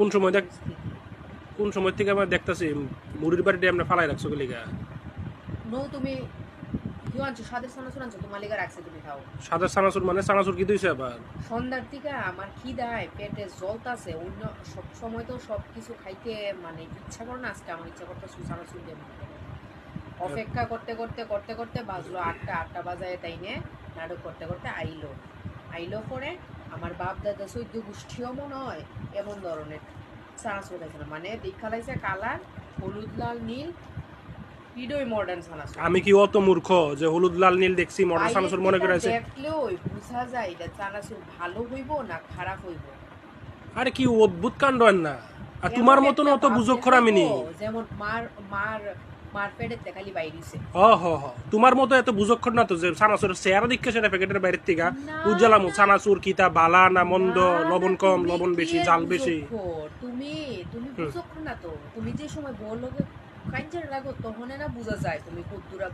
কোন সময় দেখ কোন সময় থেকে আমরা দেখতেছি মুড়ির বাড়িতে আমরা ফালাই রাখছো গলিগা নো তুমি কি আনছো? সাদের সানাসুর আনছো? তোমার লিগা রাখছে তুমি খাও। সাদা সানাসুর মানে সানাসুর কি দিয়েছে আবার? সন্ধ্যার থেকে আমার খিদায় পেটে জলতাছে অন্য সব সময় তো সব কিছু খাইতে মানে ইচ্ছা করে না আজকে আমার ইচ্ছা করতে সুসানা সুন্দর অপেক্ষা করতে করতে করতে করতে বাজলো আটটা আটটা বাজায় তাই নে নাটক করতে করতে আইলো। আইলো পরে আমার বাপ দাদা সৈদ্য গোষ্ঠীও মনে হয় এমন ধরনের। সানাসুর খাইছে না। মানে দীক্ষা লাইছে কালার হলুদ লাল নীল মডার্ন সানাসুর আমি কি অত মূর্খ যে হলুদ লাল নীল দেখছি মডার সানাসুর মনে করে আছে দেখলেও বুঝা যায় এটা চানাচুর ভালো হইব না খারাপ হইব। আরে কি অদ্ভুত কাণ্ড না? আর তোমার মতন অত ভাব বুঝক্ষর আমি নি যেমন মার মার মার পেটের দেখালি বাইরিছে। হ হ হ। তোমার মতো এত বুঝক্ষর না তো যে সানাসুর চেহারা দেখে সেটা প্যাকেটের বাইরের থেকে? না। উজ্জ্বলাম সানাসুর কিতা বালা না মন্দ না, না, লবণ কম তুমি লবণ বেশি জাল বেশি? তুমি তুমি হুম। না তো। তুমি যে সময় বল লোকে লাগো তখন না বুঝা যায় তুমি কদ্দুরা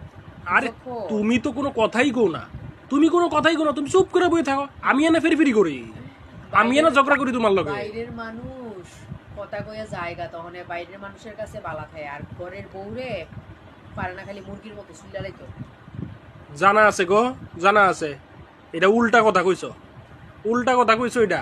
আরে তুমি তো কোনো কথাই কো না। তুমি কোনো কথাই কো না তুমি চুপ করে বই থাকো। আমি এনে ফেরি ফেরি করি। আমি এনে ঝগড়া করি তোমার লগে। বাইরের মানুষ। কথা কইয়া জায়গা তখন বাইরের মানুষের কাছে বালা খায়, আর ঘরের বউরে পারে না খালি মুরগির মতো সুইলালাই তো জানা আছে গো, জানা আছে। এটা উল্টা কথা কইছো। উল্টা কথা কইছো এটা।